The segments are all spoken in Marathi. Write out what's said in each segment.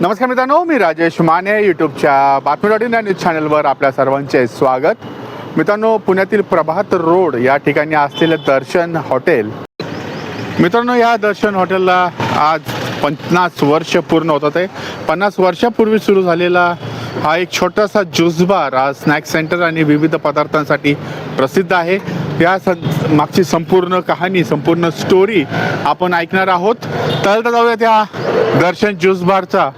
नमस्कार मित्रांनो मी राजेश माने यूट्यूबच्या बातमी डॉट इन या न्यूज चॅनलवर आपल्या सर्वांचे स्वागत. मित्रांनो पुण्यातील प्रभात रोड या ठिकाणी असलेलं दर्शन हॉटेल. मित्रांनो या दर्शन हॉटेलला आज पन्नास वर्ष पूर्ण होतात आहे पन्नास वर्षापूर्वी सुरू झालेला हा एक छोटासा ज्यूस बार आज स्नॅक सेंटर आणि विविध पदार्थांसाठी प्रसिद्ध आहे. या सं मागची संपूर्ण कहाणी संपूर्ण स्टोरी आपण ऐकणार आहोत. तर जाऊया त्या दर्शन ज्यूस बारचा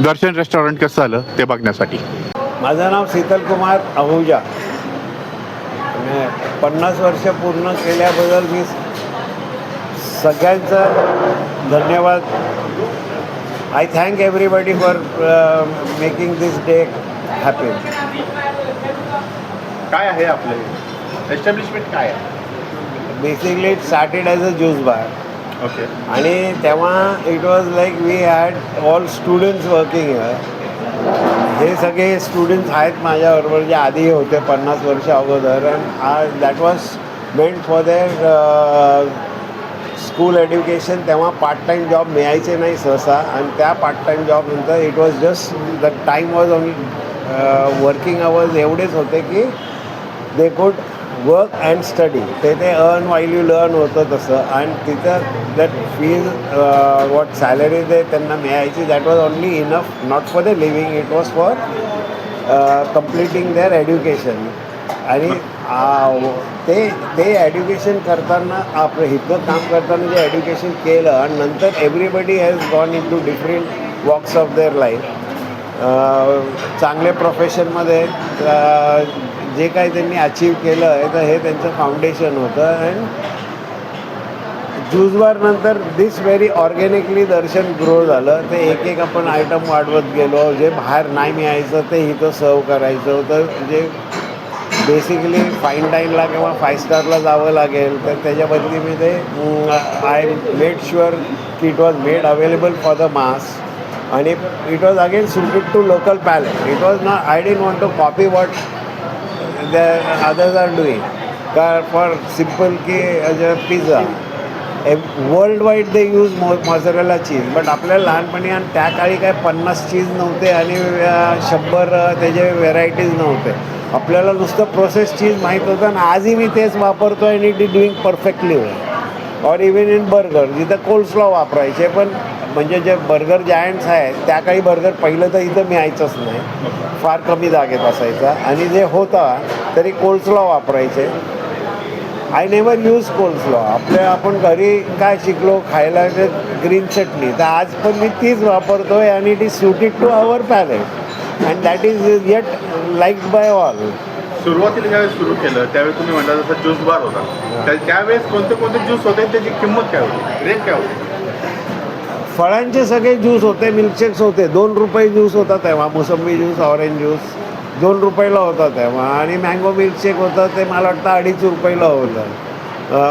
दर्शन रेस्टॉरंट कसं झालं ते बघण्यासाठी. माझं नाव शीतल कुमार आहूजा पन्नास वर्ष पूर्ण केल्याबद्दल मी सगळ्यांचं धन्यवाद. I thank everybody for making this day happy काय आहे आपलं? एस्टॅब्लिशमेंट काय आहे? Basically it started as a juice bar okay आणि तेव्हा it was like we had all students working हे सगळे स्टुडंट्स आहेत माझ्याबरोबर जे आधी होते पन्नास वर्ष अगोदर. And that was meant for their school education तेव्हा पार्ट टाईम जॉब मिळायचे नाही सहसा. आणि त्या part time जॉबनंतर it was just the time was only working hours एवढेच होते की they could work and study ते ते अर्न वाईल यू लर्न होतं तसं. आणि तिथं दॅट फीज वॉट सॅलरी ते त्यांना मिळायची that was only enough not for the living it was for completing their education आणि ते ते ॲड्युकेशन करताना आपलं इथं काम करताना जे ॲड्युकेशन केलं आणि नंतर everybody has gone into different walks of their life चांगले प्रोफेशनमध्ये जे काही त्यांनी अचीव केलं आहे तर हे त्यांचं फाउंडेशन होतं. अँड ज्यूसबार नंतर this very organically Darshan grow झालं. ते एक एक आपण आयटम वाढवत गेलो. जे बाहेर नाही मिळायचं ते इथं सर्व करायचं होतं. जे बेसिकली फाईन डाईनला किंवा फाय स्टारला जावं लागेल तर त्याच्या बदली मी ते आय मेड शुअर की it was made available for the mass आणि it was again suited to local palate it was not I didn't want to copy what the others are doing का फॉर सिंपल की pizza world wide they use mo mozzarella cheese but आपल्या लहानपणी आणि त्या काळी काय पन्नास चीज नव्हते आणि शंभर त्याचे व्हेरायटीज नव्हते. आपल्याला नुसतं प्रोसेस चीज माहीत होतं आणि आजही मी तेच वापरतो आणि it is doing perfectly well or even in burger जिथं कोल्स्लॉ वापरायचे पण म्हणजे जे बर्गर जायंट्स आहेत त्या काही बर्गर पहिलं तर इथं मिळायचंच नाही. फार कमी जागेत असायचा. आणि जे होता तरी कोल्स्लॉ वापरायचे. आय नेवर यूज कोल्स्लॉ आपल्या आपण घरी काय शिकलो खायला ग्रीन चटणी तर आज पण मी तीच वापरतो आहे आणि it is suited to our palate and that is yet like by all सुरुवातीला ज्यावेळेस सुरू केलं त्यावेळेस तुम्ही म्हणता जसं ज्यूस बार होता. त्या- त्यावेळेस कोणते कोणते ज्यूस होते त्याची किंमत काय होती? रेट काय होती? फळांचे सगळे ज्यूस होते मिल्कशेक्स होते. दोन रुपये ज्यूस होता तेव्हा मोसंबी ज्यूस ऑरेंज ज्यूस दोन रुपयाला होता तेव्हा. आणि मँगो मिल्कशेक होतं ते मला वाटतं अडीच रुपयाला होतं.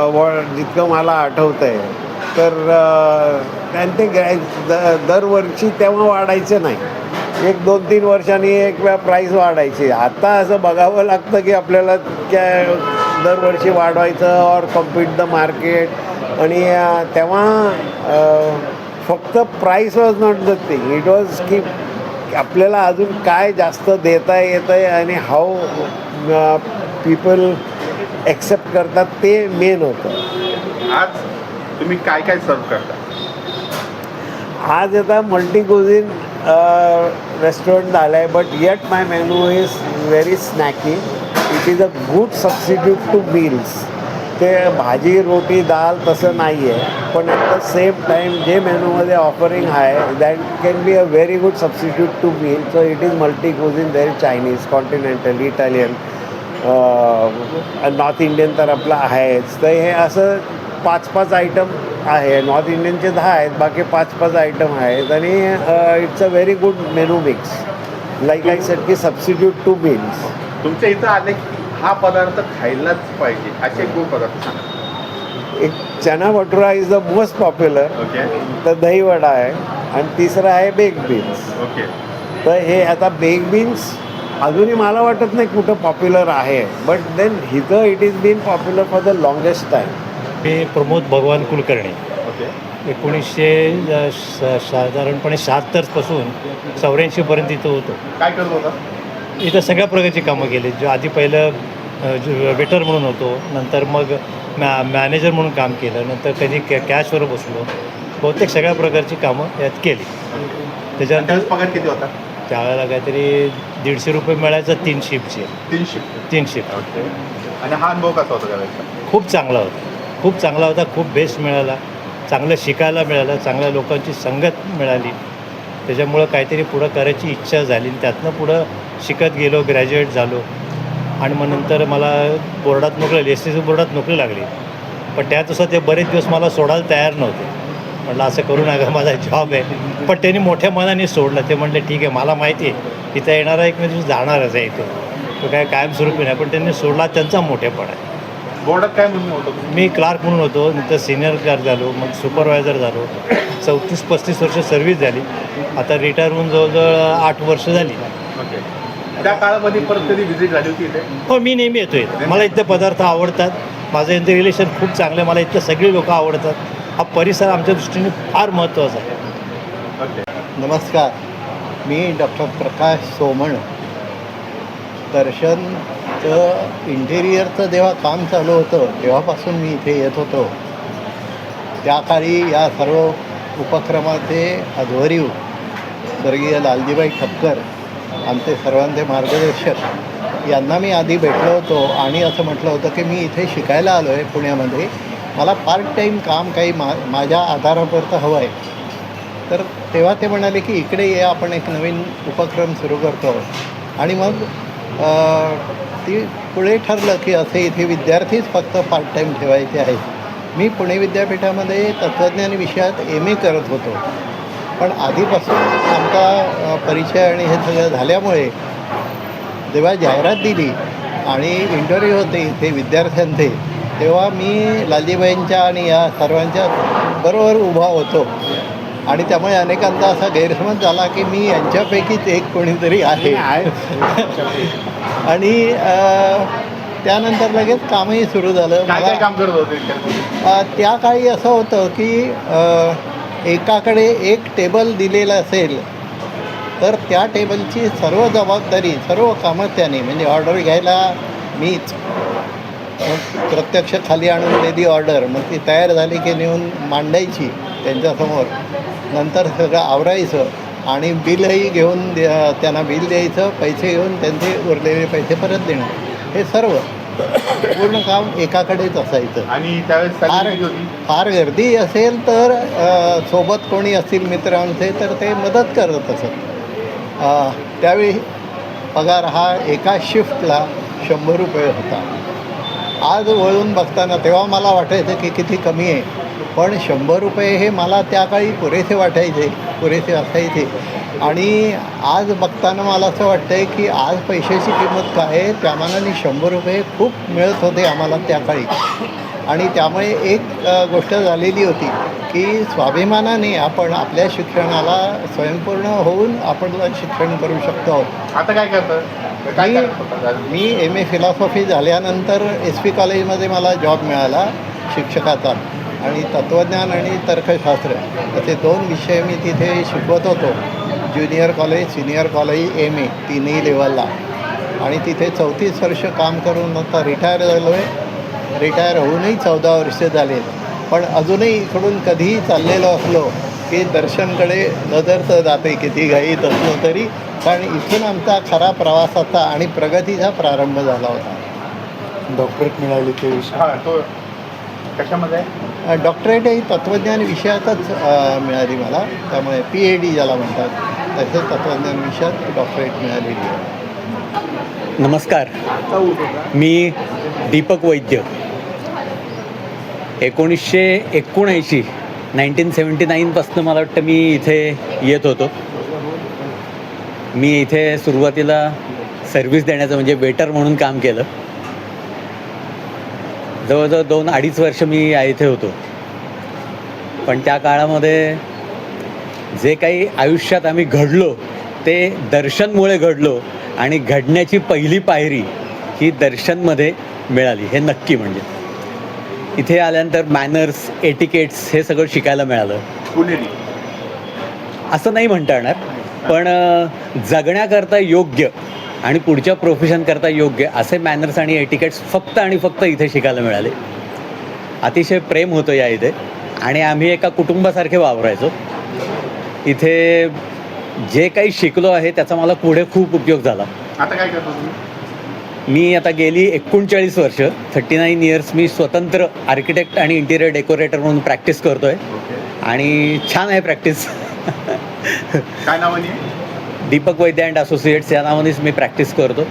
व जितकं मला आठवतं आहे तर आणि ते दरवर्षी तेव्हा वाढायचं नाही. एक दोन तीन वर्षांनी एक वेळा प्राईस वाढायची. आता असं बघावं लागतं की आपल्याला काय दरवर्षी वाढवायचं और कम्पीट द मार्केट आणि तेव्हा फक्त price was not the thing it was की आपल्याला अजून काय जास्त देता येतं आहे आणि हाऊ पीपल ॲक्सेप्ट करतात ते मेन होतं. आज तुम्ही काय काय सर्व करता? आज आता मल्टी कुझिन रेस्टॉरंट झालं आहे but yet my menu is very snacky it is a good substitute to meals ते भाजी रोटी दाल तसं नाही आहे पण ॲट द सेम टाईम जे मेनूमध्ये ऑफरिंग आहे that can be a very good substitute to meal so it is multi cuisine very Chinese continental Italian north Indian तर आपलं आहेच. तर हे असं पाच पाच आयटम आहे नॉर्थ इंडियनचे दहा आहेत बाकी पाच पाच आयटम आहेत. आणि it's a very good menu mix like I said की सबस्टिट्यूट टू मील्स तुमच्या इथं आले की हा पदार्थ खायलाच पाहिजे असे दोन पदार्थ सांगा. एक chana bhatura is the most popular तर दहीवडा आहे. आणि तिसरं आहे बेग बीन्स ओके तर हे आता बेग बीन्स अजूनही मला वाटत नाही कुठं पॉप्युलर आहे. बट देन हिथं it is been popular for the longest time me Pramod Bhagwan Kulkarni. Okay. एकोणीसशे साधारणपणे शहात्तरपासून चौऱ्याऐंशीपर्यंत इथं होतो. काय करत होता? इथं सगळ्या प्रकारची कामं केली. जो आधी पहिलं वेटर म्हणून होतो नंतर मग मॅ मॅनेजर म्हणून काम केलं नंतर कधी कॅ कॅशवर बसलो. बहुतेक सगळ्या प्रकारची कामं यात केली. त्याच्यानंतर पगार किती होता? त्यावेळेला काहीतरी दीडशे रुपये मिळायचं तीन शिफ्टचे तीन शिफ्ट तीन शिफ्ट ओके. आणि हा अनुभव कसा होता खूप चांगला होता. खूप चांगला होता खूप बेस्ट मिळाला चांगलं शिकायला मिळालं चांगल्या लोकांची संगत मिळाली. त्याच्यामुळं काहीतरी पुढं करायची इच्छा झाली. आणि त्यातनं पुढं शिकत गेलो ग्रॅज्युएट झालो. आणि मग नंतर मला बोर्डात नोकरी एस टी सी बोर्डात नोकरी लागली. पण त्या तसं ते बरेच दिवस मला सोडायला तयार नव्हते. म्हटलं असं करू नका माझा जॉब आहे. पण त्यांनी मोठ्या मनाने सोडलं. ते म्हणले ठीक आहे मला माहिती आहे इथं येणारा एक मी दिवस जाणारच आहे इथे तो काय कायमस्वरूपी नाही. पण त्यांनी सोडला त्यांचा मोठेपणा आहे. बोर्डात काय म्हणून होतं? मी क्लार्क म्हणून होतो नंतर सिनियर क्लार्क झालो मग सुपरवायझर झालो. चौतीस पस्तीस वर्ष सर्व्हिस झाली. आता रिटायर होऊन जवळजवळ आठ वर्ष झाली. ओके. त्या काळामध्ये परत कधी व्हिजिट झाली होती इथे? हो मी नेहमी येतो इथे. मला इथले पदार्थ आवडतात. माझं यांचं रिलेशन खूप चांगलं आहे. मला इथले सगळी लोकं आवडतात. हा परिसर आमच्या दृष्टीने फार महत्त्वाचा आहे. ओके. नमस्कार. मी डॉक्टर प्रकाश सोमण. दर्शनचं इंटेरियरचं जेव्हा काम चालू होतं तेव्हापासून मी इथे येत होतो. त्या काळी या सर्व उपक्रमाचे अध्वरीव स्वर्गीय लालजीबाई ठपकर आमचे सर्वांचे मार्गदर्शक यांना मी आधी भेटलो होतो आणि असं म्हटलं होतं की मी इथे शिकायला आलो आहे पुण्यामध्ये. मला पार्ट टाईम काम काही मा माझ्या आधारापुरतं हवं आहे. तर तेव्हा ते म्हणाले की इकडे ये आपण एक नवीन उपक्रम सुरू करतो. आणि मग ती पुढे ठरलं की असे इथे विद्यार्थीच फक्त पार्ट टाईम ठेवायचे आहेत. मी पुणे विद्यापीठामध्ये तत्त्वज्ञान विषयात एम ए करत होतो. पण आधीपासून आमचा परिचय आणि हे सगळं झाल्यामुळे जेव्हा जाहिरात दिली आणि इंटरव्ह्यू होते इथे विद्यार्थ्यांचे तेव्हा मी लालीबाईंच्या आणि या सर्वांच्या बरोबर उभा होतो. आणि त्यामुळे अनेकांचा असा गैरसमज झाला की मी यांच्यापैकीच एक कोणीतरी आहे. आणि त्यानंतर लगेच कामही सुरू झालं. मला काम करत होते त्या काळी असं होतं की एकाकडे एक टेबल दिलेलं असेल तर त्या टेबलची सर्व जबाबदारी सर्व कामं त्याने म्हणजे ऑर्डर घ्यायला मीच. मग प्रत्यक्ष खाली आणून दिली ऑर्डर. मग ती तयार झाली की नेऊन मांडायची त्यांच्यासमोर. नंतर सगळं आवरायचं. आणि बिलही घेऊन द्या त्यांना बिल द्यायचं पैसे घेऊन त्यांचे उरलेले पैसे परत देणं. हे सर्व पूर्ण काम एकाकडेच असायचं. आणि त्यावेळेस फार फार गर्दी असेल तर सोबत कोणी असतील मित्र आमचे तर ते मदत करत असत. त्यावेळी पगार हा एका शिफ्टला शंभर रुपये होता. आज वळून बघताना तेव्हा मला वाटायचं की किती कमी आहे. पण शंभर रुपये हे मला त्या काळी पुरेसे वाटायचे पुरेसे असायचे. आणि आज बघताना मला असं वाटतं आहे की आज पैशाची किंमत काय आहे त्या मानाने शंभर रुपये खूप मिळत होते आम्हाला त्या काळी. आणि त्यामुळे एक गोष्ट झालेली होती की स्वाभिमानाने आपण आपल्या शिक्षणाला स्वयंपूर्ण होऊन आपण शिक्षण करू शकतो. आता काय करतं? होता मी एम ए फिलॉसॉफी झाल्यानंतर एस पी कॉलेजमध्ये मला जॉब मिळाला शिक्षकाचा. आणि तत्त्वज्ञान आणि तर्कशास्त्र असे दोन विषय मी तिथे शिकवत होतो. Junior college senior college M A तिन्ही लेवलला आणि तिथे चौतीस वर्ष काम करून आता रिटायर झालो आहे रिटायर होऊनही चौदा वर्ष झाले. पण अजूनही इकडून कधीही चाललेलो असलो की दर्शनकडे नजर तर जाते किती घाईत असलो तरी. कारण इथून आमचा खरा प्रवासाचा आणि प्रगतीचा प्रारंभ झाला होता. डॉक्टरेट मिळाली ते विषय. हा तो कशामध्ये? डॉक्टरेट ही तत्त्वज्ञान विषयातच मिळाली मला. त्यामुळे पी ए डी ज्याला म्हणतात तसेच तत्त्वज्ञान विषयात डॉक्टरेट मिळालेली आहे. नमस्कार. मी दीपक वैद्य. एकोणीसशे एकोणऐंशी नाईन्टीन सेवन्टी नाईनपासून मला वाटतं मी इथे येत होतो. मी इथे सुरुवातीला सर्व्हिस देण्याचं म्हणजे वेटर म्हणून काम केलं. जवळजवळ दोन अडीच वर्ष मी या इथे होतो. पण त्या काळामध्ये जे काही आयुष्यात आम्ही घडलो ते दर्शनमुळे घडलो आणि घडण्याची पहिली पायरी ही दर्शनमध्ये मिळाली हे नक्की म्हणजे. इथे आल्यानंतर मॅनर्स एटिकेट्स हे सगळं शिकायला मिळालं. असं नाही म्हणता येणार पण जगण्याकरता योग्य आणि पुढच्या प्रोफेशनकरता योग्य असे मॅनर्स आणि एटिकेट्स फक्त आणि फक्त इथे शिकायला मिळाले. अतिशय प्रेम होतं या इथे. आणि आम्ही एका कुटुंबासारखे वावरायचो. इथे जे काही शिकलो आहे त्याचा मला पुढे खूप उपयोग झाला. आता काय करतो मी आता गेली एकोणचाळीस वर्ष. थर्टी नाईन इयर्स मी स्वतंत्र आर्किटेक्ट आणि इंटिरियर डेकोरेटर म्हणून प्रॅक्टिस करतो आहे ओके. आणि छान आहे प्रॅक्टिस काय नावाने? दीपक वैद्य अँड असोसिएट्स या नावानेच मी प्रॅक्टिस करतो.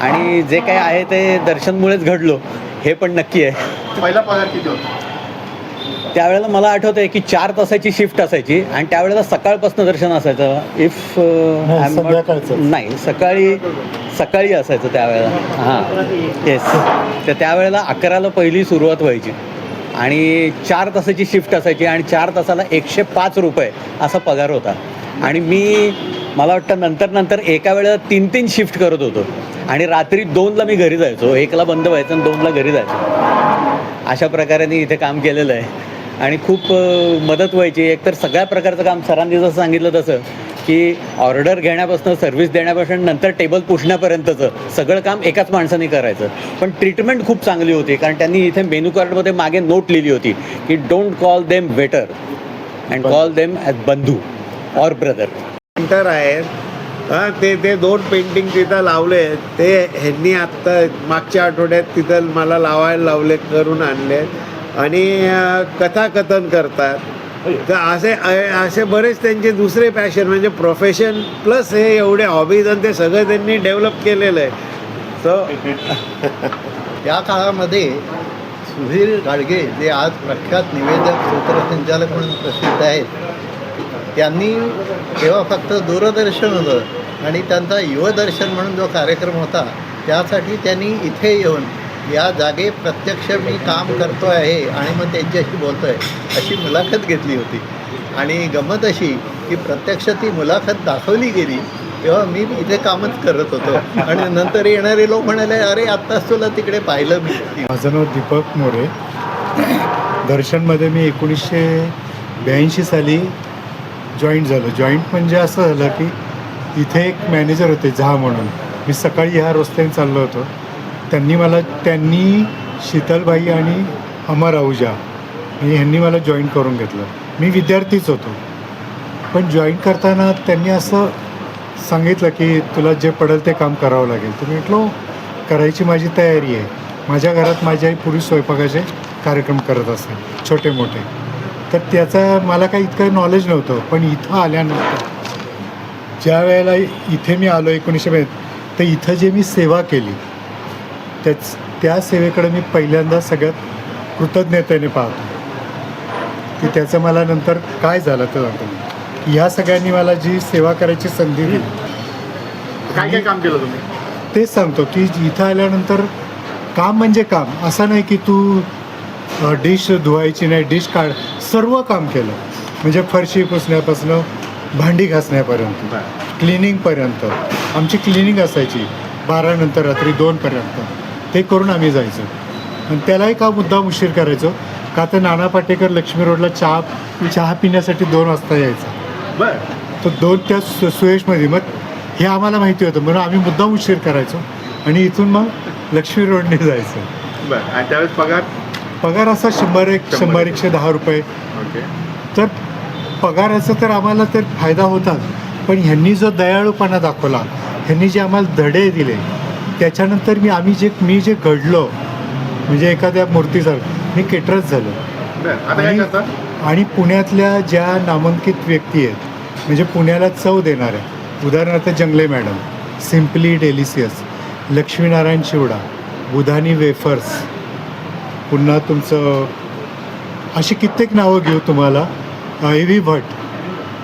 आणि जे काही आहे ते दर्शनमुळेच घडलो हे पण नक्की आहे. पहिला पगार किती होता? त्यावेळेला मला आठवतं आहे की चार तासाची शिफ्ट असायची आणि त्यावेळेला सकाळपासून दर्शन असायचं. इफ नाही सकाळी सकाळी असायचं त्यावेळेला. हां. येस तर त्यावेळेला अकराला पहिली सुरुवात व्हायची. आणि चार तासाची शिफ्ट असायची आणि चार तासाला एकशे पाच रुपये असा पगार होता. आणि मी मला वाटतं नंतर नंतर एका वेळेला तीन तीन शिफ्ट करत होतो. आणि रात्री दोनला मी घरी जायचो. एकला बंद व्हायचं आणि दोनला घरी जायचो. अशा प्रकारे मी इथे काम केलेलं आहे. आणि खूप मदत व्हायची. एकतर सगळ्या प्रकारचं काम सरांनी जसं सांगितलं तसं की ऑर्डर घेण्यापासून सर्व्हिस देण्यापासून नंतर टेबल पुसण्यापर्यंतचं सगळं काम एकाच माणसाने करायचं. पण ट्रीटमेंट खूप चांगली होती. कारण त्यांनी इथे मेनू कार्डमध्ये मागे नोट लिहिली होती की don't call them waiter and call them as बंधू ऑर ब्रदर सेंटर आहेत हां ते ते दोन पेंटिंग तिथं लावले. ते ह्यांनी आत्ता मागच्या आठवड्यात तिथं मला लावायला लावले करून आणले. आणि कथाकथन करतात. तर असे असे बरेच त्यांचे दुसरे पॅशन म्हणजे प्रोफेशन प्लस हे एवढे हॉबीज आणि ते सगळं त्यांनी डेव्हलप केलेलं आहे. तर त्या काळामध्ये सुधीर गाडगे जे आज प्रख्यात निवेदक सूत्रसंचालक म्हणून प्रसिद्ध आहेत त्यांनी तेव्हा फक्त दूरदर्शन होतं आणि त्यांचा युवदर्शन म्हणून जो कार्यक्रम होता त्यासाठी त्यांनी इथे येऊन या जागे प्रत्यक्ष मी काम करतो आहे आणि मग त्यांच्याशी बोलतो आहे अशी मुलाखत घेतली होती. आणि गंमत अशी की प्रत्यक्ष ती मुलाखत दाखवली गेली तेव्हा मी इथे कामच करत होतो. आणि नंतर येणारे लोक म्हणाले अरे आत्ताच तुला तिकडे पाहिलं मी. माझं नाव दीपक मोरे. दर्शनमध्ये मी एकोणीसशे ब्याऐंशी साली जॉईंट झालो. जॉईंट म्हणजे असं झालं की इथे एक मॅनेजर होते झा म्हणून. मी सकाळी ह्या रस्त्याने चाललो होतो. त्यांनी मला त्यांनी शीतलबाई आणि अमर आहुजा म्हणजे ह्यांनी मला जॉईन करून घेतलं. मी विद्यार्थीच होतो. पण जॉईन करताना त्यांनी असं सांगितलं की तुला जे पडेल ते काम करावं लागेल. तर मी म्हटलं करायची माझी तयारी आहे. माझ्या घरात माझी आई पुरुष स्वयंपाकाचे कार्यक्रम करत असेल छोटे मोठे तर त्याचा मला काही इतकं नॉलेज नव्हतं पण इथं आल्यानंतर ज्या वेळेला इथे मी आलो एकोणीसशे बे तर इथं जे मी सेवा केली त्याच त्या सेवेकडे मी पहिल्यांदा सगळ्यात कृतज्ञतेने पाहतो. की त्याचं मला नंतर काय झालं तर सांगतो ह्या सगळ्यांनी मला जी सेवा करायची संधी दिली काय काय काम केलं तुम्ही? तेच सांगतो की इथं आल्यानंतर काम म्हणजे काम. असं नाही की तू डिश धुवायची नाही डिश काढ सर्व काम केलं. म्हणजे फरशी पुसण्यापासून भांडी घासण्यापर्यंत क्लिनिंगपर्यंत. आमची क्लिनिंग असायची बारा नंतर रात्री दोनपर्यंत ते करून आम्ही जायचो. आणि त्यालाही का मुद्दाम उशीर करायचो? का तर नाना पाटेकर लक्ष्मी रोडला चहा चहा पिण्यासाठी दोन वाजता यायचा. बर. तर दोन त्या सु सुयशमध्ये मग हे आम्हाला माहिती होतं. म्हणून आम्ही मुद्दाम उशीर करायचो. आणि इथून मग लक्ष्मी रोडने जायचं. बर. आणि त्यावेळेस पगार? पगार असा शंभर एक शंभर. एकशे दहा रुपये. तर पगाराचा तर आम्हाला तर फायदा होताच पण ह्यांनी जो दयाळूपणा दाखवला ह्यांनी जे आम्हाला धडे दिले त्याच्यानंतर मी आम्ही जे मी जे घडलो म्हणजे एखाद्या मूर्तीसारखं मी केटरच झालो. आणि पुण्यातल्या ज्या नामांकित व्यक्ती आहेत म्हणजे पुण्याला चव देणाऱ्या उदाहरणार्थ Jangale madam simply delicious Lakshminarayan chivda Budhani wafers पुन्हा तुमचं अशी कित्येक नावं घेऊ तुम्हाला. ए व्ही भट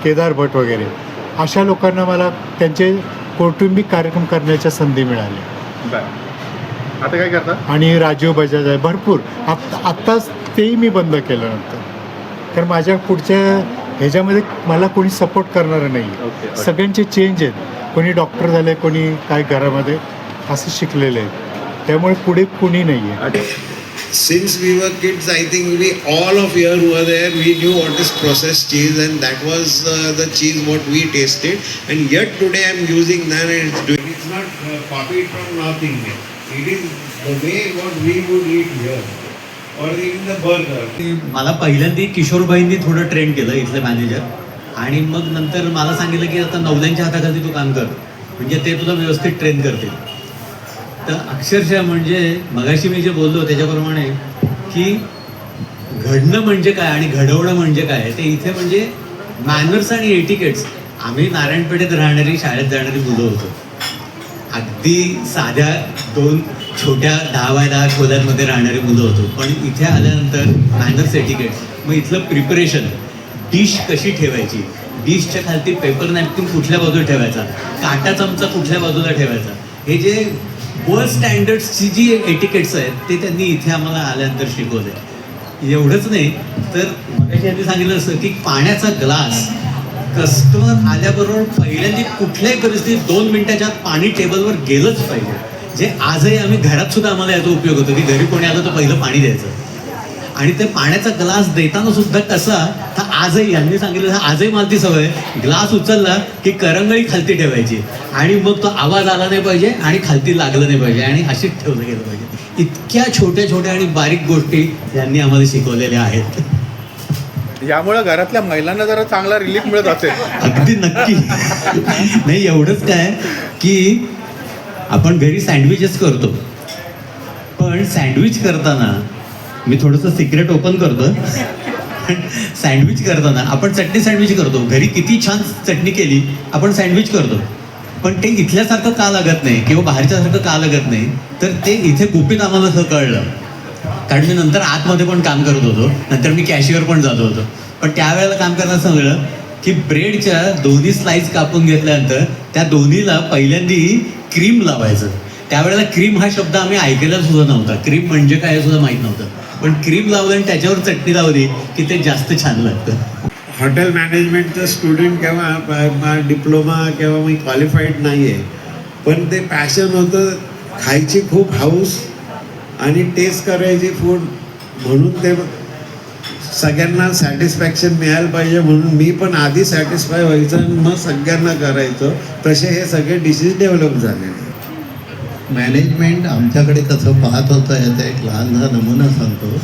केदार भट वगैरे. अशा लोकांना मला त्यांचे कौटुंबिक कार्यक्रम करण्याच्या संधी मिळाल्या. आता काय करता? आणि राजीव बजाज आहे. भरपूर. आत्ता आत्ताच तेही मी बंद केलं नंतर कारण माझ्या पुढच्या ह्याच्यामध्ये मला कोणी सपोर्ट करणारं नाही. सगळ्यांचे चेंज आहेत. कोणी डॉक्टर झाले कोणी काय घरामध्ये असं शिकलेले आहेत. त्यामुळे पुढे कुणी नाही आहे since we were kids, I think we all of here who were there, we knew what is processed cheese, and that was uh, the cheese what we tasted. And yet today I'm using that, and it's doing. It's not uh, copied from North India. It is the way what we would eat here, or even the burger. मला पहिल्यांदा किशोरबाईंनी थोडं ट्रेन केलं इथले मॅनेजर आणि मग नंतर मला सांगितलं की आता नवल्यांच्या हाताखाली तू काम कर म्हणजे ते तुला व्यवस्थित ट्रेन करतील तर अक्षरशः म्हणजे मगाशी मी जे बोललो त्याच्याप्रमाणे की घडणं म्हणजे काय आणि घडवणं म्हणजे काय ते इथे म्हणजे मॅनर्स आणि एटिकेट्स आम्ही नारायणपेठेत राहणारी शाळेत जाणारी मुलं होतो. अगदी साध्या दोन छोट्या दहा बाय दहा खोल्यांमध्ये राहणारी मुलं होतो. पण इथे आल्यानंतर मॅनर्स एटिकेट्स मग इथलं प्रिपरेशन डिश कशी ठेवायची? डिशच्या खालती पेपर नॅपकिन कुठल्या बाजूला ठेवायचा? काटा चमचा कुठल्या बाजूला ठेवायचा? हे जे वर्ल्ड स्टँडर्ड्सची जी एटिकेट्स आहेत ते त्यांनी इथे आम्हाला आल्यानंतर शिकवले. एवढंच नाही तर मगाशी यांनी सांगितलं असं की पाण्याचा ग्लास कस्टमर आल्याबरोबर पहिल्यांदा कुठल्याही परिस्थितीत दोन मिनिटाच्या आत पाणी टेबलवर गेलंच पाहिजे. जे आजही आम्ही घरात सुद्धा आम्हाला याचा उपयोग होतो की घरी कोणी आलं तर पहिलं पाणी द्यायचं. आणि ते पाण्याचा ग्लास देताना सुद्धा कसा तर आजही यांनी सांगितलं आजही मला ती सवय ग्लास उचलला की करंगळी खालती ठेवायची. आणि मग तो आवाज आला नाही पाहिजे आणि खालती लागलं नाही पाहिजे आणि अशीच ठेवलं गेलं पाहिजे. इतक्या छोट्या छोट्या आणि बारीक गोष्टी यांनी आम्हाला शिकवलेल्या आहेत. यामुळे घरातल्या महिलांना जरा चांगला रिलीफ मिळत असेल. अगदी नक्की. नाही एवढंच काय की आपण घरी सँडविचेस करतो. पण सँडविच करताना मी थोडंसं सिक्रेट ओपन करतो सँडविच करताना. आपण चटणी सँडविच करतो. घरी किती छान चटणी केली आपण सँडविच करतो. पण ते इथल्यासारखं का लागत नाही? किंवा बाहेरच्यासारखं का लागत नाही? तर ते इथे गुपित आम्हाला असं कळलं. कारण मी नंतर आतमध्ये पण काम करत होतो. नंतर मी कॅशियर पण जात होतो. पण त्यावेळेला काम करताना सांगलं की ब्रेडच्या दोन्ही स्लाईस कापून घेतल्यानंतर त्या दोन्हीला पहिल्यांदी क्रीम लावायचं. त्यावेळेला क्रीम हा शब्द आम्ही ऐकलेला सुद्धा नव्हता. क्रीम म्हणजे काय सुद्धा माहीत नव्हतं. पण क्रीम लावलं आणि त्याच्यावर चटणी लावली की ते जास्त छान लागतं. हॉटेल मॅनेजमेंटचं स्टुडंट किंवा डिप्लोमा किंवा मी क्वालिफाईड नाही आहे पण ते पॅशन होतं खायची खूप हाऊस आणि टेस्ट करायची फूड म्हणून ते सगळ्यांना सॅटिस्फॅक्शन मिळायला पाहिजे म्हणून मी पण आधी सॅटिस्फाय व्हायचं आणि मग सगळ्यांना करायचं. तसे हे सगळे डिशेस डेव्हलप झाले मॅनेजमेंट आमच्याकडे कसं पाहत होतं याचा एक लहानसा नमुना सांगतो.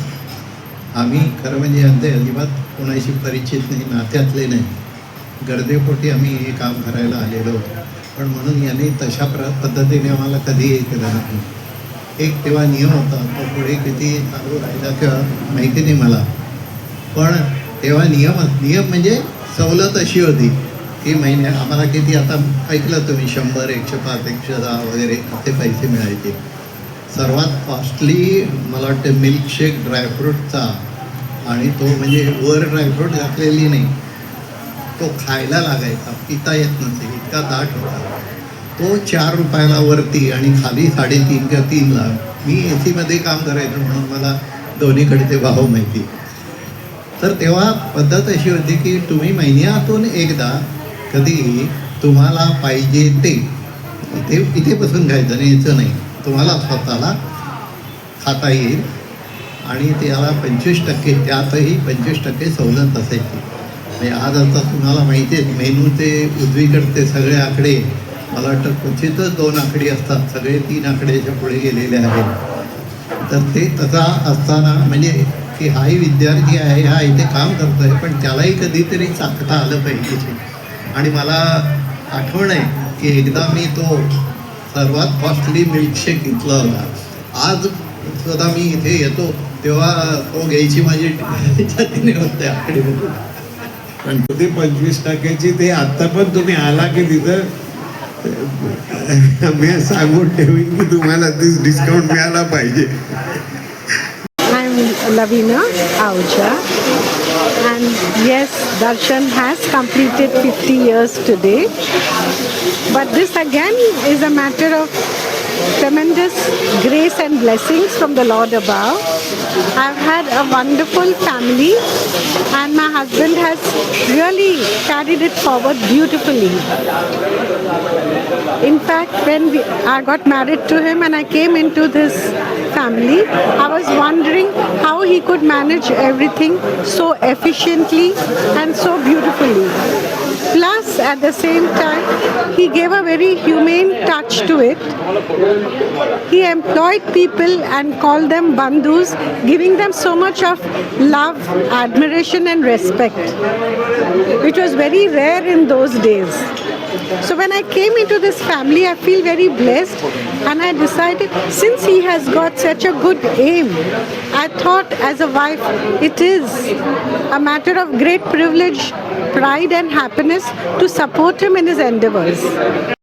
आम्ही खरं म्हणजे यांचे अजिबात कोणाशी परिचित नाही नात्यातले नाही. गर्देपोटी आम्ही हे काम करायला आलेलो. होतो पण म्हणून यांनी तशा प्र पद्धतीने आम्हाला कधी हे केलं नाही. एक तेव्हा नियम होता तो पुढे किती चालू राहिला किंवा माहिती नाही मला. पण तेव्हा नियम नियम म्हणजे सवलत अशी होती. की महिन्या आम्हाला किती आता ऐकलं तुम्ही शंभर एकशे पाच एकशे दहा वगैरे ते पैसे मिळायचे? सर्वात कॉस्टली मला वाटतं मिल्कशेक ड्रायफ्रूटचा आणि तो म्हणजे वर ड्रायफ्रूट घातलेली नाही. तो खायला लागायचा पिता येत नसे इतका दाट होता. तो चार रुपयाला वरती आणि खाली साडेतीन किंवा तीनला मी ए सीमध्ये काम करायचो म्हणून मला दोन्हीकडचे भाव माहिती. तर तेव्हा पद्धत अशी होती की तुम्ही महिन्यातून एकदा कधी तुम्हाला पाहिजे ते. इथे इथे बसून घ्यायचं नाही नाही. तुम्हाला स्वतःला खाता येईल आणि त्याला पंचवीस टक्के त्यातही पंचवीस टक्के सवलत असायची. म्हणजे आज आता तुम्हाला माहिती आहे मेनूचे उजवीकडचे सगळे आकडे मला वाटतं क्वचितच दोन आकडे असतात. सगळे तीन आकड्याच्या पुढे गेलेले आहेत. तर ते तसा असताना म्हणजे की हाही विद्यार्थी आहे हा इथे काम करतोय पण त्यालाही कधीतरी चाकता आलं पाहिजे. आणि मला आठवण आहे की एकदा मी तो सर्वात कॉस्टली मिल्कशेक घेतला होता. आज सुद्धा मी इथे येतो तेव्हा तो घ्यायची माझी छातीने होते आकडे पण ते पंचवीस टक्क्याची ते आत्ता पण तुम्ही आला की तिथं मी सांगून ठेवीन की तुम्हाला तीच डिस्काउंट मिळाला पाहिजे. Lavina Ahuja. And yes, Darshan has completed 50 years today. But this again is a matter of tremendous grace and blessings from the Lord above. I've had a wonderful family, and my husband has really carried it forward beautifully. In fact, when we, I got married to him and I came into this family, I was wondering how he could manage everything so efficiently and so beautifully. Plus, at the same time, he gave a very humane touch to it. He employed people and called them bandhus, giving them so much of love, admiration, and respect, which was very rare in those days. So when I came into this family, I feel very blessed, and I decided since he has got such a good aim, I thought as a wife it is a matter of great privilege, pride, and happiness to support him in his endeavors.